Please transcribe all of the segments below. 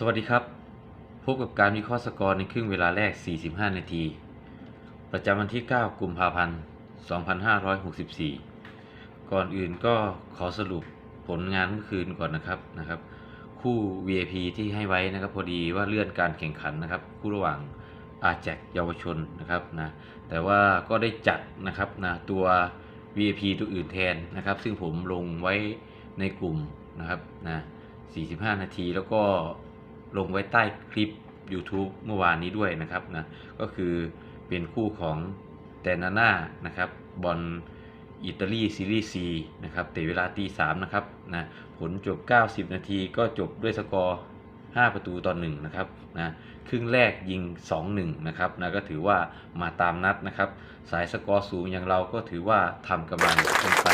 สวัสดีครับ พบกับการวิเคราะห์สกอร์ในครึ่งเวลาแรก 45 นาที ประจำวันที่ 9 กุมภาพันธ์ 2564 ก่อนอื่นก็ขอสรุปผลงานเมื่อคืนก่อนนะครับนะครับ คู่ VIP ที่ให้ไว้นะครับพอดีว่าเลื่อนการแข่งขันนะครับ คู่ระหว่างอาแจกเยาวชนนะครับนะแต่ว่าก็ได้จัดนะครับนะตัว VIP ตัวอื่นแทนนะครับ ซึ่งผมลงไว้ในกลุ่มนะครับนะ45 นาทีแล้วก็ ลงไว้ใต้คลิป YouTube เมื่อวานนี้ด้วยนะครับนะก็คือเป็นคู่ของแตนาน่านะครับบอลอิตาลีซีรีส์ C นะครับเตะเวลาตี3นะครับนะผลจบ 90 นาทีก็จบด้วยสกอร์ 5 ประตูต่อ1นะครับนะครึ่งแรกยิง 2-1นะครับนะก็ถือว่ามาตามนัดนะครับ สายสกอร์สูงอย่างเราก็ถือว่าทำกำลังขึ้นไป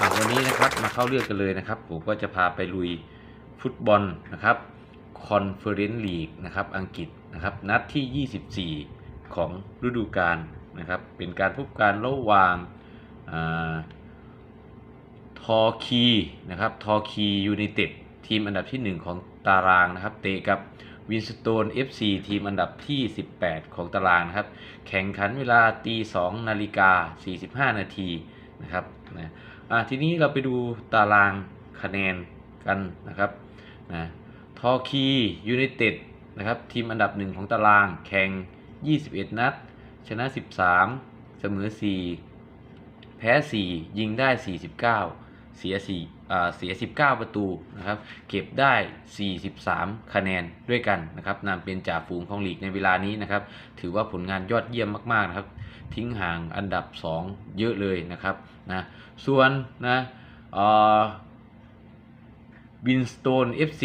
อันนี้นะครับมาเข้าเรื่องกันเลยนะครับ ผมก็จะพาไปลุยฟุตบอลนะครับ คอนเฟอเรนซ์ลีกนะครับอังกฤษนะครับนัดที่ 24 ของฤดูกาลนะครับเป็นการพบกันระหว่างอาทอคีนะครับทอคียูไนเต็ดทีมอันดับที่ 1 ของตารางนะครับเตะกับวินสโตน FC ทีมอันดับที่ 18 ของตารางนะครับ แข่งขันเวลาตี2นาฬิกา 45 นาทีนะครับนะอะทีนี้เราไปดูตารางคะแนนกันนะครับนะ ทอคียูไนเต็ดนะครับทีมอันดับหนึ่งของตารางแข่ง 21 นัด ชนะ 13 เสมอ 4 แพ้ 4 ยิงได้ 49 เสีย4อ่าเสีย 19 ประตูนะครับเก็บได้ 43 คะแนนด้วยกันนะครับนำเป็นจ่าฝูงของลีกในเวลานี้นะครับถือว่าผลงานยอดเยี่ยมมากๆนะครับทิ้งห่างอันดับ 2 เยอะเลยนะครับนะส่วนนะเอ่อ วินสโตน FC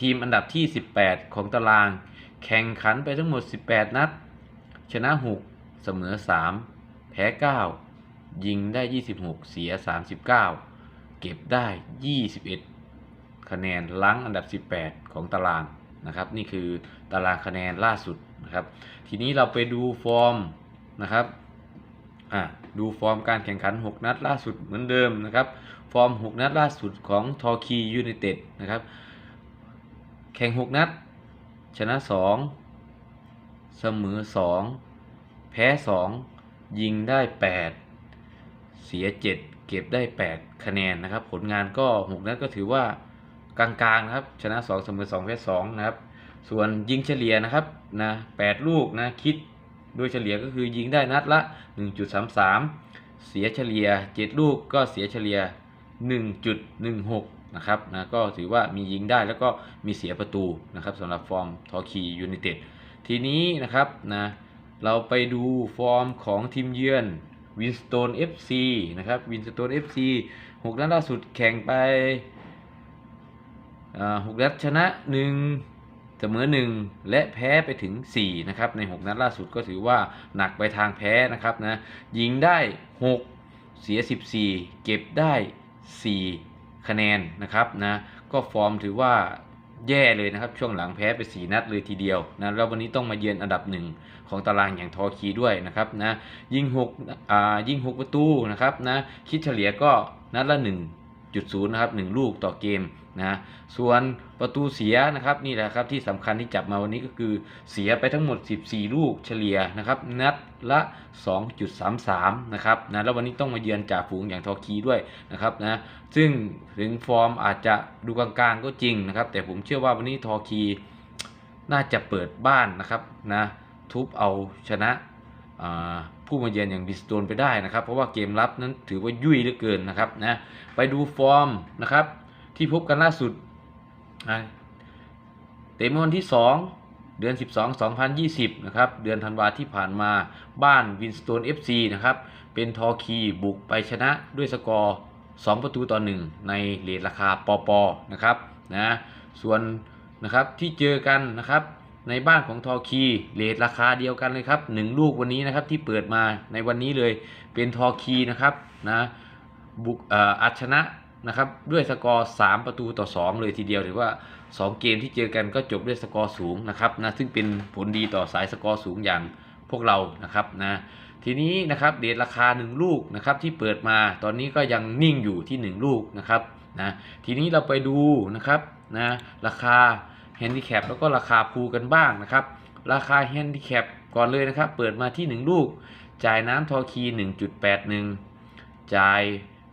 ทีมอันดับที่ 18 ของตาราง แข่งขันไปทั้งหมด 18 นัด ชนะ 6 เสมอ 3 แพ้ 9 ยิงได้ 26 เสีย 39 เก็บได้ 21 คะแนนล้งอันดับ 18 ของตารางนะครับ นี่คือตารางคะแนนล่าสุดนะครับ ทีนี้เราไปดูฟอร์มนะครับ อะ ดูฟอร์มการแข่งขัน 6 นัดล่าสุดเหมือนเดิมนะครับ ฟอร์ม 6 นัดล่าสุดของทอคียูไนเต็ดนะครับ แข่ง 6 นัด ชนะ 2 เสมอ 2 แพ้ 2 ยิงได้ 8 เสีย 7 เก็บได้ 8 คะแนนนะครับ ผลงานก็ 6 นัดก็ถือว่ากลางๆนะครับ ชนะ 2 เสมอ 2 แพ้ 2 นะครับ ส่วนยิงเฉลี่ยนะครับนะ8ลูกนะคิดโดยเฉลี่ยก็คือยิงได้นัดละ 1.33 เสียเฉลี่ย 7 ลูกก็เสียเฉลี่ย 1.16 นะครับนะก็ถือว่ามียิงได้แล้วก็มีเสียประตูนะครับสำหรับฟอร์มทอคียูไนเต็ดทีนี้นะครับนะเราไปดูฟอร์มของทีมเยือนวินสโตน FC นะครับวินสโตน FC 6นัดล่าสุดแข่งไปอ่า6นัดชนะ 1 เสมอ 1 และแพ้ไปถึง 4 นะครับ ใน 6 นัดล่าสุดก็ถือว่าหนักไปทางแพ้นะครับนะยิงได้ 6 เสีย 14 เก็บได้ 4 คะแนนนะครับนะก็ฟอร์มถือว่าแย่เลยนะครับช่วงหลังแพ้ไป 4 นัดเลยทีเดียวนะแล้ววันนี้ต้องมาเยือนอันดับ1ของตารางอย่างทอคีด้วยนะครับนะยิง6อ่ายิง 6 ประตูนะครับนะคิดเฉลี่ยก็นัดละ 1.0 นะครับ 1 ลูกต่อเกม นะส่วนประตูเสียนะครับนี่แหละครับที่สำคัญที่จับมาวันนี้ก็คือเสียไปทั้งหมด 14 ลูกเฉลี่ยนะครับนัดละ 2.33 นะครับนะแล้ววันนี้ต้องมาเยือนจ่าฝูงอย่างทอคีด้วยนะครับนะซึ่งถึงฟอร์มอาจจะดูกลางๆก็จริงนะครับ แต่ผมเชื่อว่าวันนี้ทอคีน่าจะเปิดบ้านนะครับนะทุบเอาชนะผู้มาเยือนอย่างบิสโตนไปได้นะครับ เพราะว่าเกมรับนั้นถือว่ายุ่ยเหลือเกินนะครับนะไปดูฟอร์มนะครับ ที่พบกันล่าสุดเตะเมื่อวันที่ 2 เดือน 12 2020 นะครับ เดือนธันวาที่ผ่านมาบ้านวินสโตน FC นะครับ เป็นทอคีบุกไปชนะด้วยสกอร์ 2 ประตูต่อ 1 ในเลทราคาปอปอนะครับนะส่วนนะครับที่เจอกันนะครับในบ้านของทอคีเลทราคาเดียวกันเลยครับ 1 ลูกวันนี้นะครับที่เปิดมาในวันนี้เลยเป็นทอคีนะครับนะบุกอัดชนะ นะครับด้วยสกอร์ 3 ประตูต่อ 2 เลยทีเดียวถือว่า 2 เกมที่เจอกันก็จบด้วยสกอร์สูงนะครับนะซึ่งเป็นผลดีต่อสายสกอร์สูงอย่างพวกเรานะครับนะทีนี้นะครับเดทราคา 1 ลูกนะครับที่เปิดมาตอนนี้ก็ยังนิ่งอยู่ที่ 1 ลูกนะครับนะทีนี้เราไปดูนะครับนะราคาแฮนดิแคปแล้วก็ราคาพูกันบ้างนะครับราคาแฮนดิแคปก่อนเลยนะครับ เปิดมาที่ 1 ลูก จ่ายน้ำทอคี 1.81 จ่าย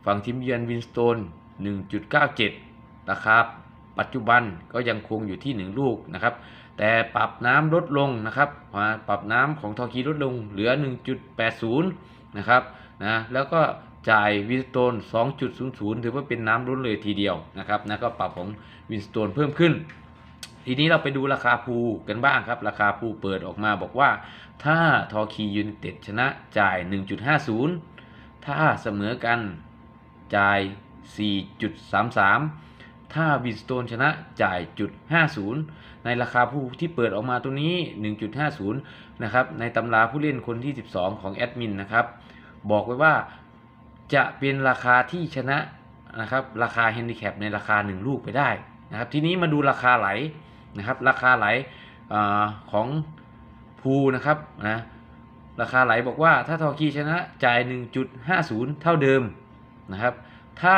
ฝั่งทีมเยือนวินสโตน 1.97 ราคาปัจจุบันก็ยังคงอยู่ที่ 1 ลูกนะครับ แต่ปรับน้ำลดลงนะครับมาปรับน้ำของทอคีลดลงเหลือ 1.80 นะครับนะแล้วก็จ่ายวินสโตน 2.00 ถือว่าเป็นน้ำล้นเลยทีเดียวนะครับนะก็ปรับของวินสโตนเพิ่มขึ้น ทีนี้เราไปดูราคาภูกันบ้างครับ ราคาภูเปิดออกมาบอกว่า ถ้าทอคียูไนเต็ดชนะจ่าย 1.50 ถ้าเสมอกันจ่าย 4.33 ถ้าวินสโตนชนะจ่ายจุด50 ในราคาผู้ที่เปิดออกมาตัวนี้ 1.50 นะครับ ในตำราผู้เล่นคนที่ 12 ของแอดมินนะครับ บอกไว้ว่าจะเป็นราคาที่ชนะนะครับ ราคาแฮนดิแคปในราคา 1 ลูกไปได้นะครับ ทีนี้มาดูราคาไหลนะครับ ราคาไหลอของภูนะครับนะราคาไหลบอกว่าถ้าทอคีชนะจ่าย 1.50 เท่าเดิมนะครับ ถ้า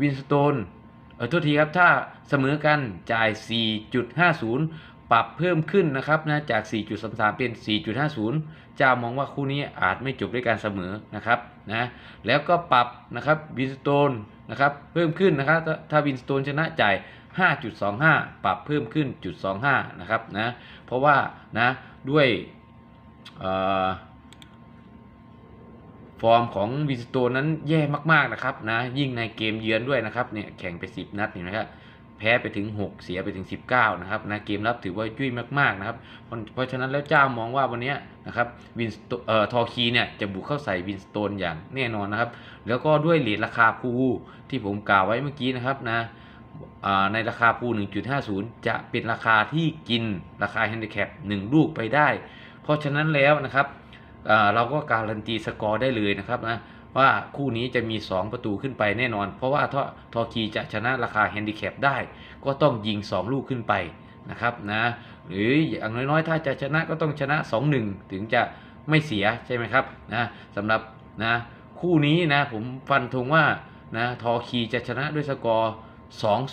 วินสโตนเออโทษทีครับ ถ้าเสมอกันจ่าย 4.50 ปรับเพิ่มขึ้นนะครับนะจาก 4.33 เป็น 4.50 เจ้ามองว่าคู่นี้อาจไม่จบด้วยการเสมอนะครับนะแล้วก็ปรับนะครับวินสโตนนะครับเพิ่มขึ้นนะครับถ้าถ้าวินสโตนชนะจ่าย 5.25 ปรับเพิ่มขึ้นจุด25นะครับนะเพราะว่านะด้วยเอ่อ ฟอร์มของวินสโตนนั้นแย่มากๆนะครับนะยิ่งในเกมเยือนด้วยนะครับเนี่ยแข่งไป 10 นัดนี่นะครับแพ้ไปถึง 6 เสียไปถึง 19นะครับนะเกมรับถือว่ายุ่ยมากๆนะครับเพราะฉะนั้นแล้วเจ้ามองว่าวันนี้นะครับวินสโตเอ่อทอคีเนี่ยจะบุกเข้าใส่วินสโตนอย่างแน่นอนนะครับ แล้วก็ด้วยเลทราคาภูที่ผมกล่าวไว้เมื่อกี้นะครับนะในราคาภู1.50 จะเป็นราคาที่กินราคาแฮนดิแคป1ลูกไปได้ เพราะฉะนั้นแล้วนะครับ เราก็การันตีสกอร์ได้เลยนะครับนะว่าคู่นี้จะมี 2 ประตูขึ้นไปแน่นอน เพราะว่าทอทอคีจะชนะราคาแฮนดิแคปได้ ก็ต้องยิง 2 ลูกขึ้นไปนะครับนะหรืออย่างน้อยๆ ถ้าจะชนะก็ต้องชนะ 2-1 ถึงจะไม่เสียใช่ไหมครับนะสำหรับนะคู่นี้นะผมฟันธงว่านะทอคีจะชนะด้วยสกอร์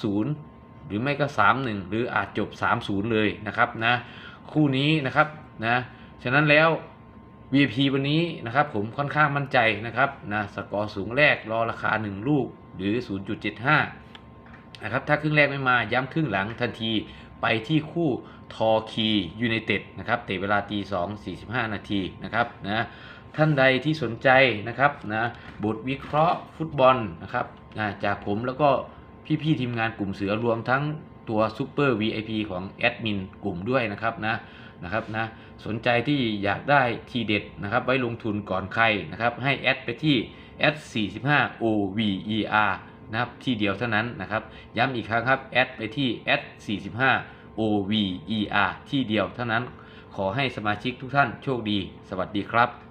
2-0 หรือไม่ก็ 3-1 หรืออาจจบ 3-0 เลยนะครับนะคู่นี้นะครับนะฉะนั้นแล้ว VP วันนี้นะครับผมค่อนข้างมั่นใจนะครับนะสกอร์สูงแรกรอราคา 1 ลูกหรือ 0.75 นะครับ ถ้าครึ่งแรกไม่มาย้ำครึ่งหลังทันทีไปที่คู่ทอคียูไนเต็ดนะครับเตะเวลาตี2 45 นาทีนะครับนะท่านใดที่สนใจนะครับนะบทวิเคราะห์ฟุตบอลนะครับนะจากผมแล้วก็พี่ๆทีมงานกลุ่มเสือรวมทั้งตัวซูเปอร์ VIP ของแอดมินกลุ่มด้วยนะครับนะ นะครับนะสนใจที่อยากได้ทีเด็ดนะครับไว้ลงทุนก่อนใครนะครับให้แอดไปที่ s45over นะครับที่เดียวเท่านั้นนะครับย้ำอีกครั้งครับแอดไปที่ s45over ที่เดียวเท่านั้น ขอให้สมาชิกทุกท่านโชคดี สวัสดีครับ